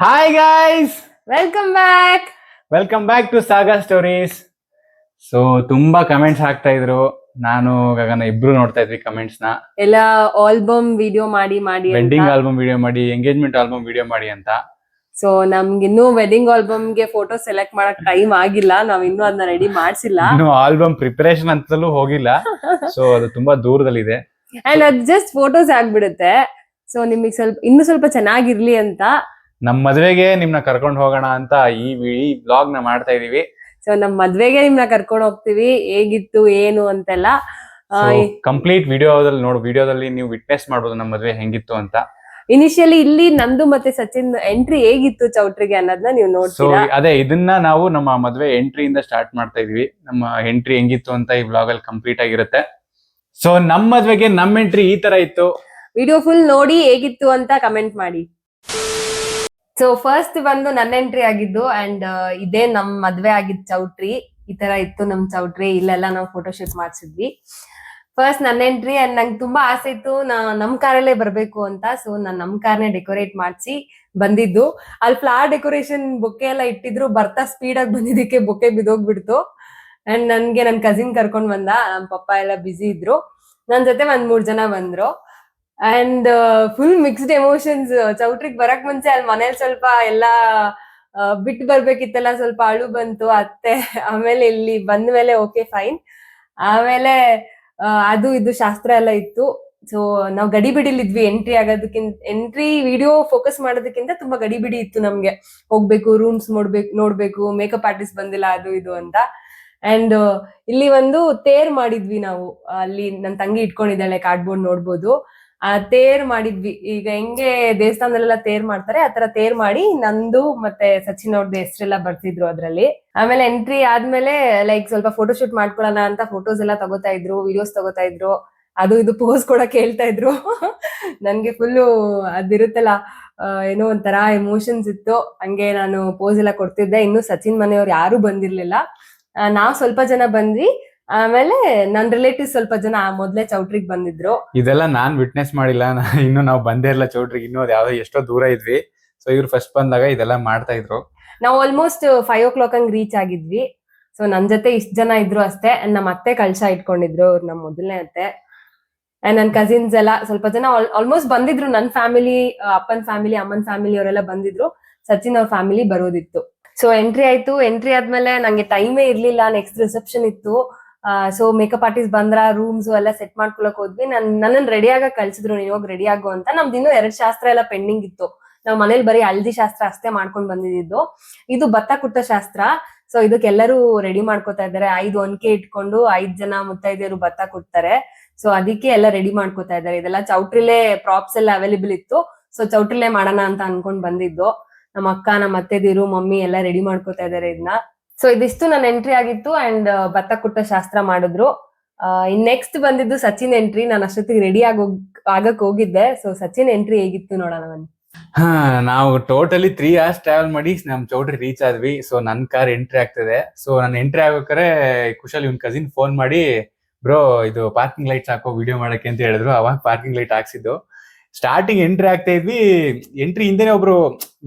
Hi guys welcome back welcome back to saga stories so ತುಂಬಾ comments ಹಾಕ್ತಾ ಇದ್ರು. ನಾನು ಗಗನ ಇಬ್ರು ನೋಡ್ತಾ ಇದ್ವಿ ಕಮೆಂಟ್ಸ್ನ. ಎಲ್ಲ ಆಲ್ಬಮ್ ವಿಡಿಯೋ ಮಾಡಿ ಮಾಡಿ ವೆಡ್ಡಿಂಗ್ ಆಲ್ಬಮ್ ವಿಡಿಯೋ ಮಾಡಿ ಎಂಗೇಜ್ಮೆಂಟ್ ಆಲ್ಬಮ್ ವಿಡಿಯೋ ಮಾಡಿ ಅಂತ. ಸೊ ನಮ್ಗೆ ಇನ್ನೂ ವೆಡ್ಡಿಂಗ್ ಆಲ್ಬಮ್ಗೆ ಫೋಟೋ ಸೆಲೆಕ್ಟ್ ಮಾಡಕ್ ಟೈಮ್ ಆಗಿಲ್ಲ. ನಾವ್ ಇನ್ನೂ ಅದನ್ನ ರೆಡಿ ಮಾಡ್ಸಿಲ್ಲ. ಇನ್ನು ಆಲ್ಬಮ್ ಪ್ರಿಪರೇಷನ್ ಅಂತಲೂ ಹೋಗಿಲ್ಲ. ಸೊ ಅದು ತುಂಬಾ ದೂರದಲ್ಲಿದೆ. ಅಂಡ್ ಅದ್ ಜಸ್ಟ್ ಫೋಟೋಸ್ ಆಗ್ಬಿಡುತ್ತೆ. ಸೊ ನಿಮಗೆ ಸ್ವಲ್ಪ ಇನ್ನು ಸ್ವಲ್ಪ ಚೆನ್ನಾಗಿರ್ಲಿ ಅಂತ. ನಮ್ ಮದ್ವೆಗೆ ನಿಮ್ನ ಕರ್ಕೊಂಡು ಹೋಗೋಣ ಅಂತ ಈ ಈ ಬ್ಲಾಗ್ನ ಮಾಡ್ತಾ ಇದೀವಿ. ಸೊ ನಮ್ ಮದ್ವೆಗೆ ನಿಮ್ನ ಕರ್ಕೊಂಡ್ ಹೋಗ್ತೀವಿ ಹೇಗಿತ್ತು ಏನು ಅಂತೆಲ್ಲ. ಕಂಪ್ಲೀಟ್ ವಿಡಿಯೋದಲ್ಲಿ ನೋಡು ವಿಡಿಯೋದಲ್ಲಿ ನೀವು ವಿಟ್ನೆಸ್ ಮಾಡ್ಬೋದು ನಮ್ಮ ಮದ್ವೆ ಹೆಂಗಿತ್ತು ಅಂತ. ಇನಿಷಿಯಲಿ ಇಲ್ಲಿ ನಂದು ಮತ್ತೆ ಸಚಿನ್ ಎಂಟ್ರಿ ಹೇಗಿತ್ತು ಚೌಟ್ರಿಗೆ ಅನ್ನೋದನ್ನ ನೀವು ನೋಡ್ತೀವಿ ನೋಡ್ತೀರಾ? ಅದೇ ಇದನ್ನ ನಾವು ನಮ್ಮ ಮದ್ವೆ ಎಂಟ್ರಿಯಿಂದ ಸ್ಟಾರ್ಟ್ ಮಾಡ್ತಾ ಇದೀವಿ. ನಮ್ಮ ಎಂಟ್ರಿ ಹೆಂಗಿತ್ತು ಅಂತ ಈ ಬ್ಲಾಗ್ ಅಲ್ಲಿ ಕಂಪ್ಲೀಟ್ ಆಗಿರುತ್ತೆ. ಸೊ ನಮ್ಮ ಮದ್ವೆಗೆ ನಮ್ಮ ಎಂಟ್ರಿ ಈ ತರ ಇತ್ತು. ವಿಡಿಯೋ ಫುಲ್ ನೋಡಿ ಹೇಗಿತ್ತು ಅಂತ ಕಮೆಂಟ್ ಮಾಡಿ. ಸೊ ಫಸ್ಟ್ ಬಂದು ನನ್ನ ಎಂಟ್ರಿ ಆಗಿದ್ದು ಅಂಡ್ ಇದೇ ನಮ್ ಮದ್ವೆ ಆಗಿದ್ ಚೌಟ್ರಿ. ಈ ತರ ಇತ್ತು ನಮ್ ಚೌಟ್ರಿ. ಇಲ್ಲೆಲ್ಲ ನಾವು ಫೋಟೋ ಶೂಟ್ ಮಾಡ್ಸಿದ್ವಿ. ಫಸ್ಟ್ ನನ್ನ ಎಂಟ್ರಿ ಅಂಡ್ ನಂಗೆ ತುಂಬಾ ಆಸೆ ಇತ್ತು, ನಾ, ನಮ್ ಕಾರಲ್ಲೇ ಬರ್ಬೇಕು ಅಂತ. ಸೊ ನಾನ್ ನಮ್ ಕಾರ್ನೇ ಡೆಕೋರೇಟ್ ಮಾಡಿಸಿ ಬಂದಿದ್ದು. ಅಲ್ಲಿ ಫ್ಲವರ್ ಡೆಕೋರೇಷನ್ ಬೊಕ್ಕೆ ಎಲ್ಲ ಇಟ್ಟಿದ್ರು. ಬರ್ತಾ ಸ್ಪೀಡ್ ಆಗಿ ಬಂದಿದ್ದಕ್ಕೆ ಬೊಕ್ಕೆ ಬಿದ್ದೋಗ್ಬಿಡ್ತು. ಅಂಡ್ ನನ್ಗೆ ನನ್ ಕಸಿನ್ ಕರ್ಕೊಂಡ್ ಬಂದ. ನಮ್ ಪಪ್ಪ ಎಲ್ಲ ಬ್ಯುಸಿ ಇದ್ರು. ನನ್ ಜೊತೆ ಒಂದ್ ಮೂರ್ ಜನ ಬಂದ್ರು. ಅಂಡ್ ಫುಲ್ ಮಿಕ್ಸ್ಡ್ ಎಮೋಷನ್ಸ್ ಚೌಟ್ರಿಗ್ ಬರಕ್ ಮುಂಚೆ ಅಲ್ಲಿ ಮನೇಲಿ ಸ್ವಲ್ಪ ಎಲ್ಲ ಬಿಟ್ಟು ಬರ್ಬೇಕಿತ್ತಲ್ಲ, ಸ್ವಲ್ಪ ಅಳು ಬಂತು, ಅತ್ತೆ ಆಮೇಲೆ ಇಲ್ಲಿ ಬಂದ ಮೇಲೆ ಓಕೆ ಫೈನ್ ಆಮೇಲೆ ಅದು ಇದು ಶಾಸ್ತ್ರ ಎಲ್ಲ ಇತ್ತು. ಸೊ ನಾವು ಗಡಿಬಿಡಿಲಿದ್ವಿ ಎಂಟ್ರಿ ಆಗೋದಕ್ಕಿಂತ ಎಂಟ್ರಿ ವಿಡಿಯೋ ಫೋಕಸ್ ಮಾಡೋದಕ್ಕಿಂತ ತುಂಬಾ ಗಡಿಬಿಡಿ ಇತ್ತು ನಮ್ಗೆ. ಹೋಗ್ಬೇಕು ರೂಮ್ಸ್ ನೋಡ್ಬೇಕು ನೋಡ್ಬೇಕು ಮೇಕಪ್ ಆರ್ಟಿಸ್ಟ್ ಬಂದಿಲ್ಲ, ಅದು ಇದು ಅಂತ. ಅಂಡ್ ಇಲ್ಲಿ ಒಂದು ತೇರ್ ಮಾಡಿದ್ವಿ ನಾವು. ಅಲ್ಲಿ ನನ್ ತಂಗಿ ಇಟ್ಕೊಂಡಿದ್ದಾಳೆ ಕಾರ್ಡ್ಬೋರ್ಡ್ ನೋಡ್ಬೋದು. ಆ ತೇರ್ ಮಾಡಿದ್ವಿ. ಈಗ ಹೆಂಗೆ ದೇವಸ್ಥಾನದಲ್ಲೆಲ್ಲ ತೇರ್ ಮಾಡ್ತಾರೆ ಆತರ ತೇರ್ ಮಾಡಿ ನಂದು ಮತ್ತೆ ಸಚಿನ್ ಅವ್ರದ್ದು ಹೆಸರೆಲ್ಲ ಬರ್ತಿದ್ರು ಅದ್ರಲ್ಲಿ. ಆಮೇಲೆ ಎಂಟ್ರಿ ಆದ್ಮೇಲೆ ಲೈಕ್ ಸ್ವಲ್ಪ ಫೋಟೋಶೂಟ್ ಮಾಡ್ಕೊಳ್ಳೋಣ ಅಂತ ಫೋಟೋಸ್ ಎಲ್ಲ ತಗೋತಾ ಇದ್ರು ವಿಡಿಯೋಸ್ ತಗೋತಾ ಇದ್ರು. ಅದು ಇದು ಪೋಸ್ ಕೂಡ ಹೇಳ್ತಾ ಇದ್ರು. ನನ್ಗೆ ಫುಲ್ಲು ಅದಿರುತ್ತಲ್ಲ ಏನೋ ಒಂಥರ ಎಮೋಷನ್ಸ್ ಇತ್ತು. ಹಂಗೆ ನಾನು ಪೋಸ್ ಎಲ್ಲ ಕೊಡ್ತಿದ್ದೆ. ಇನ್ನು ಸಚಿನ್ ಮನೆಯವ್ರು ಯಾರು ಬಂದಿರ್ಲಿಲ್ಲ. ನಾವ್ ಸ್ವಲ್ಪ ಜನ ಬಂದ್ವಿ. ಆಮೇಲೆ ನನ್ ರಿಲೇಟಿವ್ ಸ್ವಲ್ಪ ಜನ ಮೊದ್ಲೇ ಚೌಟ್ರಿಗ್ ಬಂದಿದ್ರು. ಇದೆಲ್ಲ ನಾನ್ ವಿಟ್ನೆಸ್ ಮಾಡಿಲ್ಲ. ಇನ್ನು ನಾವು ಬಂದೇ ಇಲ್ಲ ಚೌಟ್ರಿಗೆ. ಇನ್ನು ಅದು ಯಾವ್ದೋ ಎಷ್ಟೋ ದೂರ ಇದ್ವಿ. ಸೊ ಇವ್ರು ಫಸ್ಟ್ ಬಂದಾಗ ಇದೆಲ್ಲ ಮಾಡ್ತಾ ಇದ್ರು. ನಾವು ಆಲ್ಮೋಸ್ಟ್ ಫೈವ್ ಓ ಕ್ಲಾಕ್ ಹಂಗ್ ರೀಚ್ ಆಗಿದ್ವಿ. ಸೊ ನನ್ ಜೊತೆ ಇಷ್ಟ ಜನ ಇದ್ರು ಅಷ್ಟೇ. ನಮ್ಮ ಅತ್ತೆ ಕಳ್ಸ ಇಟ್ಕೊಂಡಿದ್ರು. ಅವ್ರು ನಮ್ಮ ಮೊದಲನೇ ಅತ್ತೆ. ಅಂಡ್ ನನ್ ಕಸಿನ್ಸ್ ಎಲ್ಲ ಸ್ವಲ್ಪ ಜನ ಆಲ್ಮೋಸ್ಟ್ ಬಂದಿದ್ರು. ನನ್ ಫ್ಯಾಮಿಲಿ ಅಪ್ಪನ್ ಫ್ಯಾಮಿಲಿ ಅಮ್ಮನ್ ಫ್ಯಾಮಿಲಿ ಅವರೆಲ್ಲ ಬಂದಿದ್ರು. ಸಚಿನ್ ಅವ್ರ ಫ್ಯಾಮಿಲಿ ಬರೋದಿತ್ತು. ಸೊ ಎಂಟ್ರಿ ಆಯ್ತು. ಎಂಟ್ರಿ ಆದ್ಮೇಲೆ ನಂಗೆ ಟೈಮೇ ಇರ್ಲಿಲ್ಲ. ನೆಕ್ಸ್ಟ್ ರಿಸೆಪ್ಷನ್ ಇತ್ತು. ಸೊ ಮೇಕಪ್ ಆರ್ಟಿಸ್ಟ್ ಬಂದ್ರ ರೂಮ್ಸ್ ಎಲ್ಲ ಸೆಟ್ ಮಾಡ್ಕೊಳಕ್ ಹೋದ್ವಿ. ನನ್, ನನ್ನನ್ ರೆಡಿ ಆಗ ಕಳ್ಸಿದ್ರು ನೀನ್ ಹೋಗಿ ರೆಡಿ ಆಗು ಅಂತ. ನಮ್ದು ಇನ್ನೂ ಎರಡ್ ಶಾಸ್ತ್ರ ಎಲ್ಲ ಪೆಂಡಿಂಗ್ ಇತ್ತು. ನಾವ್ ಮನೇಲಿ ಬರೀ ಹಳದಿ ಶಾಸ್ತ್ರ ಅಷ್ಟೇ ಮಾಡ್ಕೊಂಡ್ ಬಂದಿದ್ದು. ಇದು ಭತ್ತ ಕುಟ್ಟ ಶಾಸ್ತ್ರ. ಸೊ ಇದಕ್ಕೆಲ್ಲರೂ ರೆಡಿ ಮಾಡ್ಕೋತಾ ಇದ್ದಾರೆ. ಐದು ಒನ್ಕೆ ಇಟ್ಕೊಂಡು ಐದ್ ಜನ ಮುತ್ತೈದೆಯರು ಭತ್ತ ಕೊಡ್ತಾರೆ ಸೊ ಅದಕ್ಕೆ ಎಲ್ಲ ರೆಡಿ ಮಾಡ್ಕೋತಾ ಇದ್ದಾರೆ. ಇದೆಲ್ಲ ಚೌಟ್ರಿಲೇ ಪ್ರಾಪ್ಸ್ ಎಲ್ಲ ಅವೈಲೇಬಲ್ ಇತ್ತು. ಸೊ ಚೌಟ್ರಿಲೇ ಮಾಡೋಣ ಅಂತ ಅನ್ಕೊಂಡ್ ಬಂದಿದ್ದು. ನಮ್ಮ ಅಕ್ಕ ನಮ್ಮ ಅತ್ತೆದಿರು, ಮಮ್ಮಿ ಎಲ್ಲ ರೆಡಿ ಮಾಡ್ಕೋತಾ ಇದ್ದಾರೆ ಇದನ್ನ ಸೊ ಇದಿಷ್ಟು ನನ್ನ ಎಂಟ್ರಿ ಆಗಿತ್ತು ಅಂಡ್ ಭತ್ತ ಕುಟ್ಟ ಶಾಸ್ತ್ರ ಮಾಡಿದ್ರು. ಇನ್ ನೆಕ್ಸ್ಟ್ ಬಂದಿದ್ದು ಸಚಿನ್ ಎಂಟ್ರಿ ನಾನು ಅಷ್ಟೊತ್ತಿಗೆ ರೆಡಿ ಆಗೋಗ್ ಆಗಕ್ ಹೋಗಿದ್ದೆ. ಸೊ ಸಚಿನ್ ಎಂಟ್ರಿ ಹೇಗಿತ್ತು ನೋಡೋಣ ಬನ್ನಿ. ಹಾ, ನಾವು ಟೋಟಲಿ ತ್ರೀ ಅವರ್ಸ್ ಟ್ರಾವೆಲ್ ಮಾಡಿ ನಮ್ ಚೌಟ್ರಿ ರೀಚ್ ಆದ್ವಿ. ಸೊ ನನ್ ಕಾರ್ ಎಂಟ್ರಿ ಆಗ್ತದೆ. ಸೊ ನಾನು ಎಂಟ್ರಿ ಆಗ್ಬೇಕಾರೆ ಕುಶಲ್ ಇವನ್ ಕಸಿನ್ ಫೋನ್ ಮಾಡಿ, ಬ್ರೋ, ಇದು ಪಾರ್ಕಿಂಗ್ ಲೈಟ್ಸ್ ಹಾಕೋ ವಿಡಿಯೋ ಮಾಡಕ್ಕೆ ಅಂತ ಹೇಳಿದ್ರು. ಅವಾಗ ಪಾರ್ಕಿಂಗ್ ಲೈಟ್ ಹಾಕ್ಸಿದ್ದು. ಸ್ಟಾರ್ಟಿಂಗ್ ಎಂಟ್ರಿ ಆಗ್ತಾ ಇದ್ವಿ. ಎಂಟ್ರಿ ಹಿಂದೆನೆ ಒಬ್ರು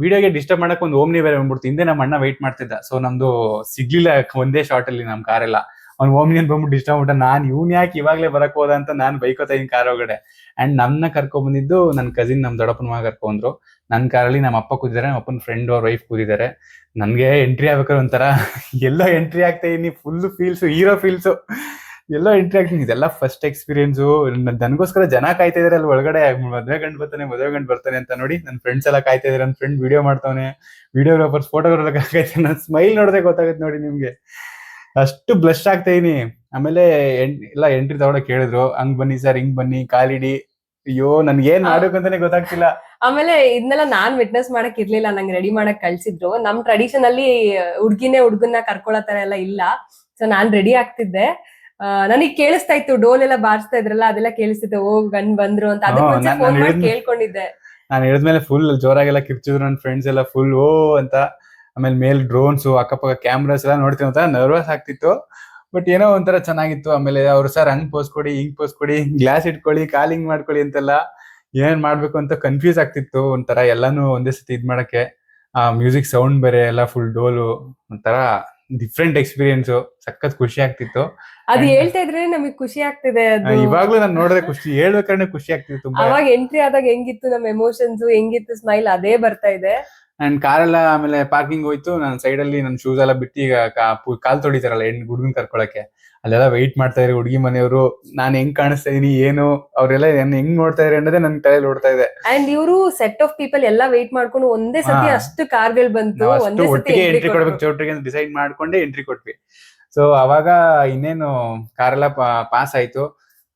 ವಿಡಿಯೋಗೆ ಡಿಸ್ಟರ್ಬ್ ಮಾಡಕ್ ಒಂದು ಓಮ್ನಿ ಬೇರೆ ಬಂದ್ಬಿಡ್ತು. ಹಿಂದೆ ನಮ್ಮ ಅಣ್ಣ ವೆಯ್ಟ್ ಮಾಡ್ತಿದ್ದ. ಸೊ ನಮ್ದು ಸಿಗ್ಲಿಲ್ಲ ಒಂದೇ ಶಾರ್ಟ್ ಅಲ್ಲಿ ನಮ್ ಅವ್ನ್ ಓಮ್ನಿ ಅಂತ ಬಂದ್ಬಿಟ್ಟು ಡಿಸ್ಟರ್ಬ್ ಮಾಡ ನಾನ್ ಇವ್ನ ಯಾಕೆ ಇವಾಗ್ಲೇ ಬರಕ್ ಹೋದ ಅಂತ ನಾನ್ ಬೈಕೋತಾ ಇದ್ದೀನಿ ಕಾರ್ ಒಳಗಡೆ. ಅಂಡ್ ನನ್ನ ಕರ್ಕೊಂಡ್ ಬಂದಿದ್ದು ನನ್ನ ಕಸಿನ್ ನಮ್ ದೊಡ್ಡಪ್ಪನ ಮಗ ಕರ್ಕೊಂಡ್ರು. ನನ್ ಕಾರಲ್ಲಿ ನಮ್ಮ ಅಪ್ಪ ಕೂತಿದ್ದಾರೆ, ನಮ್ಮ ಅಪ್ಪನ ಫ್ರೆಂಡ್ ಅವ್ರ ವೈಫ್ ಕೂತಿದ್ದಾರೆ. ನನ್ಗೆ ಎಂಟ್ರಿ ಆಗ್ಬೇಕಾದ್ರೆ ಒಂಥರ ಎಲ್ಲೋ ಎಂಟ್ರಿ ಆಗ್ತಾ ಇದೀನಿ. ಫುಲ್ ಫೀಲ್ಸ್ ಹೀರೋ ಫೀಲ್ಸ್ ಎಲ್ಲೋ ಇಂಟ್ರಾಕ್ಷನ್ ಇದೆಲ್ಲ ಫಸ್ಟ್ ಎಕ್ಸ್ಪೀರಿಯನ್ಸು ನನಗೋಸ್ಕರ ಜನ ಕಾಯ್ತಾ ಇದಾರೆ ಅಲ್ಲಿ ಒಳಗಡೆ. ಮದುವೆ ಗಂಡು ಬರ್ತಾನೆ ಮದುವೆ ಗಂಡು ಬರ್ತಾನೆ ಅಂತ ನೋಡಿ ನನ್ನ ಫ್ರೆಂಡ್ಸ್ ಎಲ್ಲ ಕಾಯ್ತಾ ಇದಾರೆ. ನನ್ನ ಫ್ರೆಂಡ್ ವಿಡಿಯೋ ಮಾಡ್ತಾನೆ ವಿಡಿಯೋಗ್ರಾಫರ್ಸ್ ಫೋಟೋಗ್ರಾಫರ್ ಕಾಯ್ತಾನೆ ನನ್ನ ಸ್ಮೈಲ್ ನೋಡದೆ ಗೊತ್ತಾಗುತ್ತೆ ನೋಡಿ ನಿಮ್ಗೆ. ಅಷ್ಟು ಬ್ಲಶ್ ಆಗ್ತಾ ಇದೀನಿ. ಆಮೇಲೆ ಎಲ್ಲ ಎಂಟ್ರಿ ತಗೊಳಕ್ ಕೇಳಿದ್ರು. ಹಂಗ್ ಬನ್ನಿ ಸರ್ ಹಿಂಗ್ ಬನ್ನಿ ಕಾಲಿಡಿ. ಅಯ್ಯೋ ನನ್ಗೆ ಏನ್ ಮಾಡ್ಬೇಕು ಅಂತಾನೆ ಗೊತ್ತಾಗ್ತಿಲ್ಲ. ಆಮೇಲೆ ಇದನ್ನೆಲ್ಲ ನಾನ್ ವಿಟ್ನೆಸ್ ಮಾಡಕ್ ಇರ್ಲಿಲ್ಲ. ನಂಗೆ ರೆಡಿ ಮಾಡಕ್ ಕಳ್ಸಿದ್ರು. ನಮ್ ಟ್ರೆಡಿಷನ್ ಅಲ್ಲಿ ಹುಡ್ಗಿನೇ ಹುಡ್ಗನ್ನ ಕರ್ಕೊಳ್ಳೋ ತರ ಎಲ್ಲ ಇಲ್ಲ. ಸೊ ನಾನ್ ರೆಡಿ ಆಗ್ತಿದ್ದೆ. ನನಗೆ ಕೇಳಿಸ್ತಾ ಇತ್ತು ಡೋಲ್ ಎಲ್ಲ ಬಾರಿಸ್ತಾ ಇದ್ರಲ್ಲ ಅದೆಲ್ಲ ಕೇಳಿಸ್ತಿತ್ತು ಓ ಗನ್ ಬಂದ್ರು ಅಂತ. ಅದಕ್ಕೆ ಮುಂಚೆ ಫೋನ್ ಮಾಡಿ ಕೇಳ್ಕೊಂಡಿದ್ದೆ. ನಾನು ಹೇಳಿದ್ಮೇಲೆ ಫುಲ್ ಜೋರಾಗೆಲ್ಲ ಕಿರ್ಚಿದ್ರು ನನ್ನ ಫ್ರೆಂಡ್ಸ್ ಎಲ್ಲ ಫುಲ್ ಓ ಅಂತ. ಆಮೇಲೆ ಮೇಲ್ ಡ್ರೋನ್ಸ್ ಅಕ್ಕಪಕ್ಕ ಕ್ಯಾಮ್ರಾಸ್ ಎಲ್ಲ ನೋಡ್ತೀವಿ ಅಂತ ನರ್ವಸ್ ಆಗ್ತಿತ್ತು. ಬಟ್ ಏನೋ ಒಂಥರ ಚೆನ್ನಾಗಿತ್ತು. ಆಮೇಲೆ ಅವ್ರು ಸರ್ ಹಂಗ್ ಪೋಸ್ ಕೊಡಿ ಹಿಂಗ್ ಪೋಸ್ ಕೊಡಿ ಗ್ಲಾಸ್ ಇಟ್ಕೊಳ್ಳಿ ಕಾಲಿಂಗ್ ಮಾಡ್ಕೊಳ್ಳಿ ಅಂತೆಲ್ಲ ಏನ್ ಮಾಡ್ಬೇಕು ಅಂತ ಕನ್ಫ್ಯೂಸ್ ಆಗ್ತಿತ್ತು ಒಂಥರ ಎಲ್ಲಾನು ಒಂದೇ ಸತಿ ಇದ್ ಮಾಡಕ್ಕೆ. ಆ ಮ್ಯೂಸಿಕ್ ಸೌಂಡ್ ಬೇರೆ ಎಲ್ಲ ಫುಲ್ ಡೋಲು ಒಂಥರ ಡಿಫ್ರೆಂಟ್ ಎಕ್ಸ್ಪೀರಿಯನ್ಸ್ ಸಖತ್ ಖುಷಿ ಆಗ್ತಿತ್ತು. ಅದು ಹೇಳ್ತಾ ಇದ್ರೆ ನಮಗೆ ಖುಷಿ ಆಗ್ತಿದೆ ಅದು. ಇವಾಗ್ಲೂ ನಾನು ನೋಡಿದ್ರೆ ಖುಷಿ ಹೇಳ್ಬೇಕಾದ್ರೆ ಖುಷಿ ಆಗ್ತಿತ್ತು ತುಂಬಾ. ಅವಾಗ ಎಂಟ್ರಿ ಆದಾಗ ಹೆಂಗಿತ್ತು ನಮ್ ಎಮೋಷನ್ಸ್ ಹೆಂಗಿತ್ತು ಸ್ಮೈಲ್ ಅದೇ ಬರ್ತಾ ಇದೆ. ಅಂಡ್ ಕಾರೆಲ್ಲ ಆಮೇಲೆ ಪಾರ್ಕಿಂಗ್ ಹೋಯ್ತು. ನಾನು ಸೈಡ್ ಅಲ್ಲಿ ನನ್ನ ಶೂಸ್ ಎಲ್ಲ ಬಿಟ್ಟು ಈಗ ಕಾಲ್ ತೊಡಿತಾರಲ್ಲ ಹೆಣ್ ಹುಡುಗನ್ ಕರ್ಕೊಳಕ್ಕೆ. ಅಲ್ಲೆಲ್ಲ ವೆಯ್ಟ್ ಮಾಡ್ತಾ ಇದ್ರು ಹುಡುಗಿ ಮನೆಯವರು. ನಾನ್ ಹೆಂಗ್ ಕಾಣಿಸ್ತಾ ಇದೀನಿ ಏನು? ಅವರೆಲ್ಲ ನನ್ನ ಹೆಂಗ್ ನೋಡ್ತಾ ಇದ್ರೆ ಅನ್ನೋದೇ ನನ್ ತಲೆಯಲ್ಲಿ ಓಡ್ತಾ ಇದೆ. ಅಂಡ್ ಇವರು ಸೆಟ್ ಆಫ್ ಪೀಪಲ್ ಎಲ್ಲ ವೆಯ್ಟ್ ಮಾಡ್ಕೊಂಡು ಒಂದೇ ಸತಿ ಅಷ್ಟು ಕಾರ್ಗಳು ಬಂತು. ಅಷ್ಟು ಒಂದೇ ಒಟ್ಟಿಗೆ ಎಂಟ್ರಿ ಕೊಡ್ಬೇಕು. ಚೌಟ್ರಿಗೆ ಅಂತ ಡಿಸೈಡ್ ಮಾಡ್ಕೊಂಡೆ ಎಂಟ್ರಿ ಕೊಟ್ವಿ. ಸೊ ಅವಾಗ ಇನ್ನೇನು ಕಾರೆಲ್ಲ ಪಾಸ್ ಆಯ್ತು.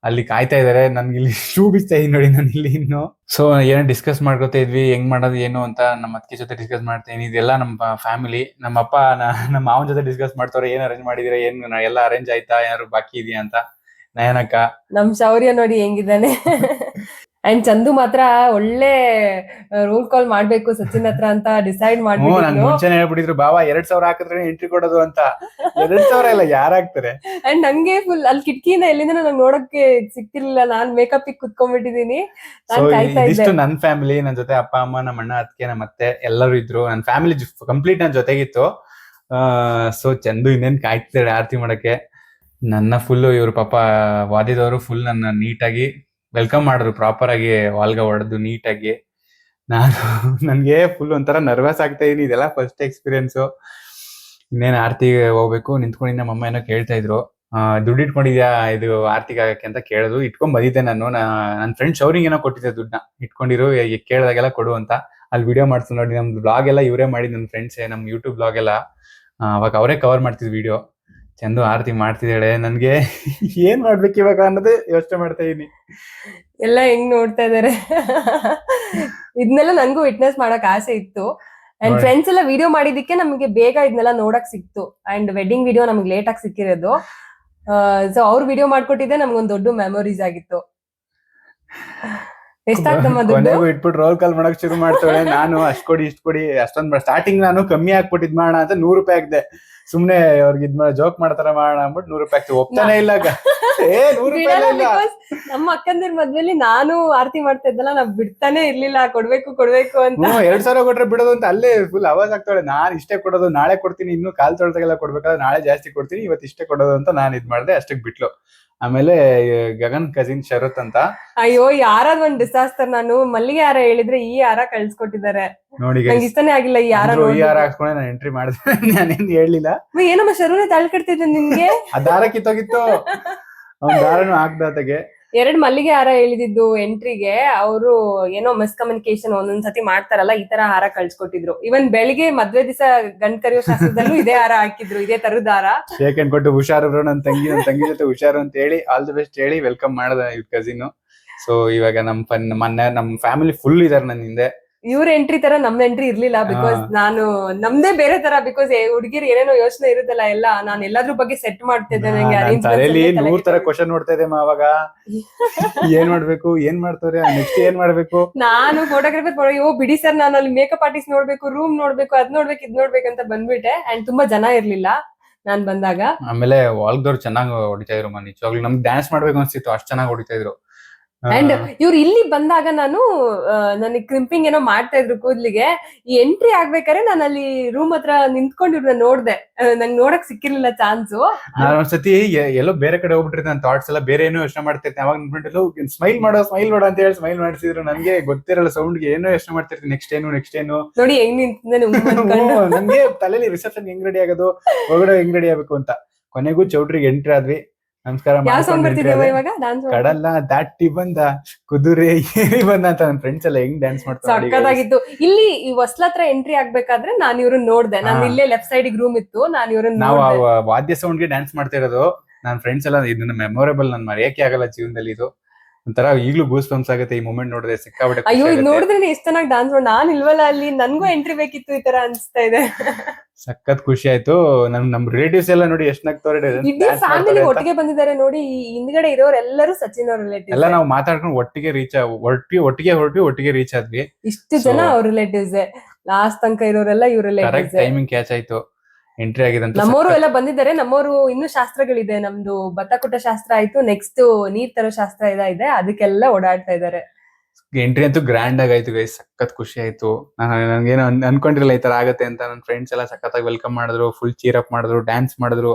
ಅಲ್ಲಿ ಕಾಯ್ತಾ ಇದಾರೆ. ನನ್ಗೆ ಇಲ್ಲಿ ಶೂ ಬಿಸ್ತಾ ಇದೀನಿ ನೋಡಿ ನಾನು ಇಲ್ಲಿ ಇನ್ನು. ಸೊ ಏನೋ ಡಿಸ್ಕಸ್ ಮಾಡ್ಕೊತಾ ಇದ್ವಿ. ಹೆಂಗ್ ಮಾಡೋದು ಏನು ಅಂತ ನಮ್ಮ ಅತ್ತಿಗೆ ಜೊತೆ ಡಿಸ್ಕಸ್ ಮಾಡ್ತೀನಿ. ಇದೆಲ್ಲ ನಮ್ಮ ಫ್ಯಾಮಿಲಿ ನಮ್ಮ ಅಪ್ಪ ನ- ನಮ್ಮ ಮಾವನ ಜೊತೆ ಡಿಸ್ಕಸ್ ಮಾಡ್ತಾರೆ ಏನ್ ಅರೇಂಜ್ ಮಾಡಿದಿರ? ಏನ್ ಎಲ್ಲ ಅರೇಂಜ್ ಆಯ್ತಾ? ಏನಾದ್ರು ಬಾಕಿ ಇದೆಯಾ ಅಂತ? ನಯನಕ್ಕ. ನಮ್ ಶೌರ್ಯ ನೋಡಿ ಹೆಂಗಿದ್ದಾನೆ. ಅಂಡ್ ಚಂದು ಮಾತ್ರ ಒಳ್ಳೆ ರೋಲ್ ಕಾಲ್ ಮಾಡ್ಬೇಕು ಸಚಿನ್ ಹತ್ರ ಅಂತ ಡಿಸೈಡ್ ಮಾಡ್ಬಿಟ್ಟು. ಮುಂಚೆನೆ ಹೇಳ್ಬಿಟ್ಟಿದ್ರು ಬಾವಾ ಎರಡ್ ಸಾವಿರ ಹಾಕಿದ್ರೆ ಎಂಟ್ರಿ ಕೊಡೋದು ಅಂತ. ಎರಡ್ ಸಾವಿರ ಇಲ್ಲ ಯಾರಾಗ್ತಾರೆ ಅಂಡ್ ನಂಗೆ ಫುಲ್ ಅಲ್ಲಿ ಕಿಟಕಿಯಿಂದ ಎಲ್ಲಿಂದ ನಂಗೆ ನೋಡಕ್ಕೆ ಸಿಕ್ತಿರ್ಲಿಲ್ಲ ನಾನ್ ಮೇಕಪ್ ಕುತ್ಕೊಂಡ್ಬಿಟ್ಟಿದೀನಿ. ಸೊ ನಾನ್ ಫ್ಯಾಮಿಲಿ ನನ್ ಜೊತೆ ಅಪ್ಪ ಅಮ್ಮ ನಮ್ಮ ಅಣ್ಣ ಅದಕ್ಕೆ ನಮ್ಮ ಅತ್ತೆ ಎಲ್ಲರೂ ಇದ್ರು. ನನ್ ಫ್ಯಾಮಿಲಿ ಕಂಪ್ಲೀಟ್ ನನ್ ಜೊತೆಗಿತ್ತು. ಸೊ ಚಂದು ಇನ್ನೇನ್ ಕಾಯ್ತಿದ್ದಾಳೆ ಆರತಿ ಮಾಡಕ್ಕೆ. ನನ್ನ ಫುಲ್ ಇವ್ರ ಪಾಪ ವಾದಿದವರು ಫುಲ್ ನನ್ನ ನೀಟಾಗಿ ವೆಲ್ಕಮ್ ಮಾಡಿದ್ರು ಪ್ರಾಪರ್ ಆಗಿ ವಾಲ್ಗ ಹೊಡೆದು ನೀಟಾಗಿ. ನಾನು ನನಗೆ ಫುಲ್ ಒಂಥರ ನರ್ವಸ್ ಆಗ್ತಾ ಇದೀನಿ ಇದೆಲ್ಲ ಫಸ್ಟ್ ಎಕ್ಸ್ಪೀರಿಯನ್ಸು ಇನ್ನೇನು ಆರ್ತಿಗೆ ಹೋಗ್ಬೇಕು ನಿಂತ್ಕೊಂಡು ನಮ್ಮ ಅಮ್ಮ ಏನೋ ಕೇಳ್ತಾ ಇದ್ರು. ದುಡ್ಡು ಇಟ್ಕೊಂಡಿದ್ಯಾ ಇದು ಆರ್ತಿಗೆ ಆಗಕ್ಕೆ ಅಂತ ಕೇಳಿದ್ರು. ಇಟ್ಕೊಂಡ್ ಬಂದಿದ್ದೆ ನಾನು. ನನ್ನ ಫ್ರೆಂಡ್ ಶೌರಿಂಗ್ ಏನೋ ಕೊಟ್ಟಿದ್ದೆ ದುಡ್ಡನ್ನ. ಇಟ್ಕೊಂಡಿರು ಕೇಳಿದಾಗೆಲ್ಲ ಕೊಡು ಅಂತ. ಅಲ್ಲಿ ವಿಡಿಯೋ ಮಾಡ್ತೀನಿ ನೋಡಿ, ನಮ್ದು ಬ್ಲಾಗ್ ಎಲ್ಲ ಇವರೇ ಮಾಡಿ ನನ್ನ ಫ್ರೆಂಡ್ಸ್ ನಮ್ಮ ಯೂಟ್ಯೂಬ್ ಬ್ಲಾಗ್ ಎಲ್ಲ. ಅವಾಗ ಅವರೇ ಕವರ್ ಮಾಡ್ತಿದ್ವಿ ವಿಡಿಯೋ ಚಂದು ಆರತಿ ಮಾಡ್ತಿದ್ದಾಳೆ ನನ್ಗೆ. ಏನ್ ಮಾಡ್ಬೇಕು ಇವಾಗ ಅನ್ನೋದೇ ಯೋಚನೆ ಮಾಡ್ತಾ ಇದೀನಿ. ಎಲ್ಲ ಹೆಂಗ್ ನೋಡ್ತಾ ಇದಾರೆ? ಇದನ್ನೆಲ್ಲ ನನ್ಗೂ ವಿಟ್ನೆಸ್ ಮಾಡಕ್ ಆಸೆ ಇತ್ತು. ಅಂಡ್. ಫ್ರೆಂಡ್ಸ್ ಎಲ್ಲ ವಿಡಿಯೋ ಮಾಡಿದಕ್ಕೆ ನಮ್ಗೆ ಬೇಗ ಇದನ್ನೆಲ್ಲ ನೋಡಕ್ ಸಿಕ್ತು. ಅಂಡ್ ವೆಡ್ಡಿಂಗ್ ವಿಡಿಯೋ ನಮ್ಗೆ ಲೇಟ್ ಆಗಿ ಸಿಕ್ಕಿರೋದು. ಸೊ ಅವ್ರ ವಿಡಿಯೋ ಮಾಡ್ಕೊಟ್ಟಿದ್ದೆ ನಮ್ಗೊಂದ್ ದೊಡ್ಡ ಮೆಮೊರೀಸ್ ಆಗಿತ್ತು. ಕೊನೆಗೂ ಇಟ್ಬಿಟ್ಟು ರೋಲ್ ಕಾಲ್ ಮಾಡಕ್ ಶುರು ಮಾಡ್ತಾಳೆ. ನಾನು ಅಷ್ಟ್ ಕೊಡಿ ಇಷ್ಟ್ ಕೊಡಿ ಅಷ್ಟೊಂದ್ ಸ್ಟಾರ್ಟಿಂಗ್ ನಾನು ಕಮ್ಮಿ ಹಾಕ್ಬಿಟ್ಟಿದ್ ಮಾಡೋಣ ಅಂತ ನೂರು ರೂಪಾಯಿ ಹಾಕ್ದೆ. ಸುಮ್ನೆ ಅವ್ರಿಗೆ ಇದ್ ಜೋಕ್ ಮಾಡ್ತಾರ ಮಾಡೋಣ ಅಂದ್ಬಿಟ್ಟು ನೂರು ರೂಪಾಯಿ ಒಪ್ತಾನೆ ಇಲ್ಲ ಏ ನೂರು ರೂಪಾಯಿ ಇಲ್ಲ. ನಮ್ಮ ಅಕ್ಕಂದಿರ್ ಮದ್ವೆಲಿ ನಾನು ಆರತಿ ಮಾಡ್ತಾ ಇದ್ದಲ್ಲ ನಾವ್ ಬಿಡ್ತಾನೆ ಇರ್ಲಿಲ್ಲ. ಕೊಡ್ಬೇಕು ಕೊಡ್ಬೇಕು ಅಂತ. ಹ್ಮ್ ಎರಡ್ ಸಾವಿರ ಕೊಟ್ರೆ ಬಿಡೋದು ಅಂತ ಅಲ್ಲೇ ಫುಲ್ ಅವಾಜ್ ಆಗ್ತಾಳೆ ನಾನ್ ಇಷ್ಟೇ ಕೊಡೋದು ನಾಳೆ ಕೊಡ್ತೀನಿ. ಇನ್ನು ಕಾಲ್ ತೊಳ್ದಾಗೆಲ್ಲ ಕೊಡ್ಬೇಕಾದ್ರೆ ನಾಳೆ ಜಾಸ್ತಿ ಕೊಡ್ತೀನಿ. ಇವತ್ತು ಇಷ್ಟೇ ಕೊಡೋದು ಅಂತ ನಾನ್ ಇದ್ ಮಾಡ್ದೆ ಅಷ್ಟಕ್ ಬಿಟ್ಲು. ಆಮೇಲೆ ಗಗನ್ ಕಸಿನ್ ಶರತ್ ಅಂತ. ಅಯ್ಯೋ ಯಾರಾದ್ ಒಂದ್ ಡಿಸಾಸ್ಟರ್ ನಾನು. ಮಲ್ಲಿಗೆ ಯಾರ ಹೇಳಿದ್ರೆ ಈ ಯಾರ ಕಳ್ಸ್ಕೊಟ್ಟಿದ್ದಾರೆ. ನೋಡಿ ಇಷ್ಟನೇ ಆಗಿಲ್ಲ ಈ ಯಾರ ಈ ಯಾರ. ಹಾಕ್ಸ್ಕೊಂಡೆ ನಾನು ಎಂಟ್ರಿ ಮಾಡಿದೆ. ನಾನೇನ್ ಹೇಳಲಿಲ್ಲ. ಏನಮ್ಮ ಶರೂರ ತಳ್ಕಡ್ತಿದ್ದೆ ನಿನ್ಗೆ? ಆ ದಾರ ಕಿತ್ತೋಗಿತ್ತು. ಅವ್ನ್ ದಾರನು ಹಾಕ್ದಾತಗೆ ಎರಡ್ ಮಲ್ಲಿಗೆ ಹಾರ ಹೇಳಿದಿದ್ದು ಎಂಟ್ರಿಗೆ. ಅವರು ಏನೋ ಮಿಸ್ಕಮ್ಯುನಿಕೇಶನ್ ಒಂದೊಂದ್ಸತಿ ಮಾಡ್ತಾರಲ್ಲ ಈ ತರ ಹಾರ ಕಳ್ಸ್ಕೊಟ್ಟಿದ್ರು. ಇವನ್ ಬೆಳಿಗ್ಗೆ ಮದ್ವೆ ದಿವಸ ಗಂಡ್ ಕರಿಯೋ ಶಾಸ್ತ್ರದಲ್ಲೂ ಇದೇ ಹಾರ ಹಾಕಿದ್ರು ಇದೇ ತರದ ಹಾರ. ಶೇಕ್ ಹ್ಯಾಂಡ್ ಕೊಟ್ಟು ಹುಷಾರು ಬ್ರೋ ನನ್ ತಂಗಿ ನನ್ ತಂಗಿ ಜೊತೆ ಹುಷಾರು ಅಂತ ಹೇಳಿ ಆಲ್ ದಿ ಬೆಸ್ಟ್ ಹೇಳಿ ವೆಲ್ಕಮ್ ಮಾಡದ ಇವ್ ಕಸಿನ್ ಸೊ ಇವಾಗ ನಮ್ ಫನ್ ಮೊನ್ನೆ ನಮ್ ಫ್ಯಾಮಿಲಿ ಫುಲ್ ಇದಾರೆ ನನ್ನ ಹಿಂದೆ. ಇವ್ರ ಎಂಟ್ರಿ ತರ ನಮ್ದು ಎಂಟ್ರಿ ಇರ್ಲಿಲ್ಲ ಬಿಕಾಸ್ ನಾನು ನಮ್ದೇ ಬೇರೆ ತರ ಬಿಕಾಸ್ ಹುಡುಗಿರ್ ಏನೇನೋ ಯೋಚನೆ ಇರುತ್ತಲ್ಲ ಎಲ್ಲ ನಾನು ಎಲ್ಲಾದ್ರ ಬಗ್ಗೆ ಸೆಟ್ ಮಾಡ್ತಿದ್ದೆ ನಂಗೆ ನನ್ arrangements ತಲೆಯಲ್ಲಿ ನೂರ್ ತರ ಕೆಟ್ಟೋಗಿದೆ. ಕ್ವಶನ್ ನೋಡ್ತಾ ಅವಾಗ. ಏನ್ ಮಾಡ್ಬೇಕು ಏನ್ ಮಾಡ್ತಾರೆ ನೆಕ್ಸ್ಟ್ ಏನ್ ಮಾಡ್ಬೇಕು? ನಾನು ಫೋಟೋಗ್ರಫರ್ ಓ ಬಿಡಿ ಸರ್ ನಾನು ಅಲ್ಲಿ ಮೇಕಪ್ ಆರ್ಟಿಸ್ಟ್ ನೋಡ್ಬೇಕು ರೂಮ್ ನೋಡ್ಬೇಕು ಅದ್ ನೋಡ್ಬೇಕು ಇದ್ ನೋಡ್ಬೇಕು ಅಂತ ಬಂದ್ಬಿಟ್ಟೆ. ಅಂಡ್ ತುಂಬಾ ಜನ ಇರ್ಲಿಲ್ಲ ನಾನ್ ಬಂದಾಗ. ಆಮೇಲೆ ವಾಲ್ಗದವ್ರು ಚೆನ್ನಾಗಿ ಹೊಡಿತಾ ಇದ್ರು ಮನೆ ನಿಜವಾಗ್ಲು ನಮ್ಗೆ ಡ್ಯಾನ್ಸ್ ಮಾಡ್ಬೇಕು ಅನ್ಸ್ತಿತ್ತು ಅಷ್ಟು ಚೆನ್ನಾಗಿ ಹೊಡಿತಾ ಇದ್ರು. ಅಂಡ್ ಇವ್ರು ಇಲ್ಲಿ ಬಂದಾಗ ನಾನು ನನಗೆ ಕ್ರಿಂಪಿಂಗ್ ಏನೋ ಮಾಡ್ತಾ ಇದ್ರು ಕೂದ್ಲಿಗೆ ಈ ಎಂಟ್ರಿ ಆಗ್ಬೇಕಾದ್ರೆ ನಾನು ಅಲ್ಲಿ ರೂಮ್ ಹತ್ರ ನಿಂತ್ಕೊಂಡು ಇವ್ರನ್ನ ನೋಡ್ದೆ ನಂಗೆ ನೋಡಕ್ ಸಿಕ್ಕಿರ್ಲಿಲ್ಲ ಚಾನ್ಸು ನಾನು ಒಂದ್ಸತಿ ಎಲ್ಲೋ ಬೇರೆ ಕಡೆ ಹೋಗ್ಬಿಟ್ಟಿರ್ತೀನಿ ನನ್ನ ಥಾಟ್ಸ್ ಎಲ್ಲ ಬೇರೆ ಏನೋ ಯೋಚನೆ ಮಾಡ್ತಿರ್ತೀನಿ ಅವಾಗ ನಿಂತ್ಬಿಟ್ಟು ಸ್ಮೈಲ್ ಮಾಡೋ ಸ್ಮೈಲ್ ಮಾಡೋ ಅಂತ ಹೇಳಿ ಸ್ಮೈಲ್ ಮಾಡಿಸಿದ್ರು. ನನಗೆ ಗೊತ್ತಿರಲ್ಲ ಸೌಂಡ್ಗೆ ಏನೋ ಯೋಚನೆ ಮಾಡ್ತಿರ್ತೀನಿ ನೆಕ್ಸ್ಟ್ ಏನು ನೆಕ್ಸ್ಟ್ ಏನು? ನೋಡಿ ಹೆಂಗ್. ಹ್ಮ್, ನನ್ಗೆ ತಲೆಯಲ್ಲಿ ರಿಸೆಪ್ಷನ್ ಹೆಂಗ್ ರೆಡಿ ಆಗೋದು? ಒಳಗಡೆ ಹೆಂಗ್ ರೆಡಿ ಆಗ್ಬೇಕು ಅಂತ. ಕೊನೆಗೂ ಚೌಟ್ರಿಗೆ ಎಂಟ್ರಿ ಆದ್ವಿ. ನಮಸ್ಕಾರ ಕಡಲ್ಲ ದಾಟಿ ಬಂದ ಕುದುರೆ ಏರಿ ಬಂದ ಅಂತ ನನ್ನ ಫ್ರೆಂಡ್ಸ್ ಎಲ್ಲ ಹೆಂಗ್ ಡ್ಯಾನ್ಸ್ ಮಾಡ್ತಾರೆ ಇಲ್ಲಿ ಈ ಹೊಸ್ಲ ಹತ್ರ ಎಂಟ್ರಿ ಆಗ್ಬೇಕಾದ್ರೆ ನಾನು ಇವ್ರನ್ನ ನೋಡ್ದೆ. ನಾನು ಇಲ್ಲೇ ಲೆಫ್ಟ್ ಸೈಡ್ ರೂಮ್ ಇತ್ತು. ನಾನು ಇವ್ರನ್ನ ನಾವು ಆ ಸೌಂಡ್ ವಾದ್ಯ ಸೌಂಡ್ಗೆ ಡ್ಯಾನ್ಸ್ ಮಾಡ್ತಾ ಇರೋದು. ನನ್ನ ಫ್ರೆಂಡ್ಸ್ ಎಲ್ಲ ಇದನ್ನ ಮೆಮೊರೇಬಲ್ ನನ್ ಮರೆಯಕ್ಕೆ ಆಗಲ್ಲ ಜೀವನದಲ್ಲಿ ಇದು. ಒಂಥರ ಈಗಲೂ ಗೂಸ್ ಬಂಪ್ಸ್ ಆಗುತ್ತೆ ಈ ಮೂಮೆಂಟ್ ನೋಡಿದ್ರೆ ಸಿಕ್ಕಾಬಿಟ್ಟೆ ಅಯ್ಯೋ. ನೋಡಿದ್ರೆ ಎಷ್ಟು ಚೆನ್ನಾಗಿ ಡಾನ್ಸ್ ಮಾಡಿ ನಾನು ಇಲ್ವಲ್ಲ ಅಲ್ಲಿ? ನನ್ಗೂ ಎಂಟ್ರಿ ಬೇಕಿತ್ತು ಈ ತರ ಅನ್ಸ್ತಾ ಇದೆ. ಸಖತ್ ಖುಷಿ ಆಯ್ತು. ನಮ್ ನಮ್ ರಿಲೇಟಿವ್ಸ್ ಎಲ್ಲ ನೋಡಿ ಎಷ್ಟ್ ನಗ್ತವ್ರೆ ಇಡೀ ಫ್ಯಾಮಿಲಿ ಒಟ್ಟಿಗೆ ಬಂದಿದ್ದಾರೆ ನೋಡಿ ಈ ಹಿಂದ್ಗಡೆ ಇರೋರೆಲ್ಲರೂ ಸಚಿನ್ ಅವ್ರ ರಿಲೇಟಿವ್ ಎಲ್ಲ ನಾವು ಮಾತಾಡ್ಕೊಂಡು ಒಟ್ಟಿಗೆ ರೀಚ್ ಒಟ್ಟಿಗೆ ಒಟ್ಟಿಗೆ ಹೊರಟ್ವಿ ಒಟ್ಟಿಗೆ ರೀಚ್ ಆದ್ವಿ. ಇಷ್ಟು ಜನ ಅವ್ರ ರಿಲೇಟಿವ್ಸ್ ಲಾಸ್ಟ್ ತನಕ ಇರೋರೆಲ್ಲ ಇವ್ರ ರಿಲೇಟಿವ್ಸ್ ಟೈಮಿಂಗ್ ಕ್ಯಾಚ್ ಆಯ್ತು. ಎಂಟ್ರಿ ಆಗಿದೆ ಅಂತ ನಮ್ಮವರು ಎಲ್ಲ ಬಂದಿದ್ದಾರೆ. ನಮ್ಮವರು ಇನ್ನು ಶಾಸ್ತ್ರಗಳಿದೆ. ನಮ್ದು ಭತ್ತ ಕುಟ್ಟ ಶಾಸ್ತ್ರ ಆಯ್ತು. ನೆಕ್ಸ್ಟ್ ನೀರ್ ತರೋ ಶಾಸ್ತ್ರ ಇದ ಇದೆ. ಅದಕ್ಕೆಲ್ಲ ಓಡಾಡ್ತಾ ಇದ್ದಾರೆ. ಎಂಟ್ರಿ ಅಂತೂ ಗ್ರ್ಯಾಂಡ್ ಆಗಾಯ್ತು ಗೈಸ್ ಸಖತ್ ಖುಷಿ ಆಯ್ತು. ನನಗೇನು ಅನ್ಕೊಂಡಿರಲಿಲ್ಲ ಈ ತರ ಆಗತ್ತೆ ಅಂತ ನನ್ನ ಫ್ರೆಂಡ್ಸ್ ಎಲ್ಲ ಸಖತ್ತಾಗಿ ವೆಲ್ಕಮ್ ಮಾಡಿದ್ರು ಫುಲ್ ಚೀರ್ ಅಪ್ ಮಾಡಿದ್ರು ಡ್ಯಾನ್ಸ್ ಮಾಡಿದ್ರು.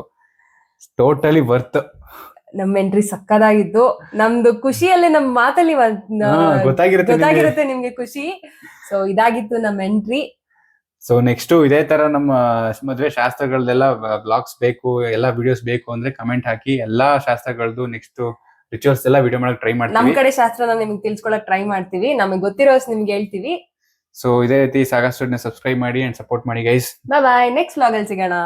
ಟೋಟಲಿ ವರ್ತ್ ನಮ್ ಎಂಟ್ರಿ ಸಕ್ಕದಾಗಿದ್ದು ನಮ್ದು ಖುಷಿಯಲ್ಲಿ ನಮ್ ಮಾತಲ್ಲಿ ಒಂದ್- ಗೊತ್ತಾಗಿರುತ್ತೆ ನಿಮ್ಗೆ. ಗೊತ್ತಾಗಿರುತ್ತೆ ನಿಮ್ಗೆ ಖುಷಿ. ಸೊ ಇದಾಗಿತ್ತು ನಮ್ ಎಂಟ್ರಿ ಸೊ ನೆಕ್ಸ್ಟ್ ಇದೇ ತರ ನಮ್ಮ ಮದ್ವೆ ಶಾಸ್ತ್ರಗಳದೆಲ್ಲ ಬ್ಲಾಗ್ಸ್ ಬೇಕು ಎಲ್ಲ ವಿಡಿಯೋಸ್ ಬೇಕು ಅಂದ್ರೆ ಕಮೆಂಟ್ ಹಾಕಿ. ಎಲ್ಲಾ ಶಾಸ್ತ್ರಗಳದ್ದು ನೆಕ್ಸ್ಟ್ ರಿಚುವಲ್ಸ್ ಎಲ್ಲ ವಿಡಿಯೋ ಮಾಡಕ್ ಟ್ರೈ ನಮ್ ಮಾಡ್ತೀವಿ ಕಡೆ ಶಾಸ್ತ್ರನ ನಿಮ್ಗೆ ತಿಳ್ಸ್ಕೊಳಕ್ ಟ್ರೈ ಮಾಡ್ತೀವಿ. ನಮಗೆ ಗೊತ್ತಿರೋ ನಿಮ್ಗೆ ಹೇಳ್ತೀವಿ. ಸೊ ಇದೇ ರೀತಿ ಸಾಗಾ ಸ್ಟುಡಿಯೋನ ಸಬ್ಸ್ಕ್ರೈಬ್ ಮಾಡಿ ಅಂಡ್ ಸಪೋರ್ಟ್ ಮಾಡಿ guys bye bye next vlog ಅಲ್ಲಿ ಸಿಗೋಣ.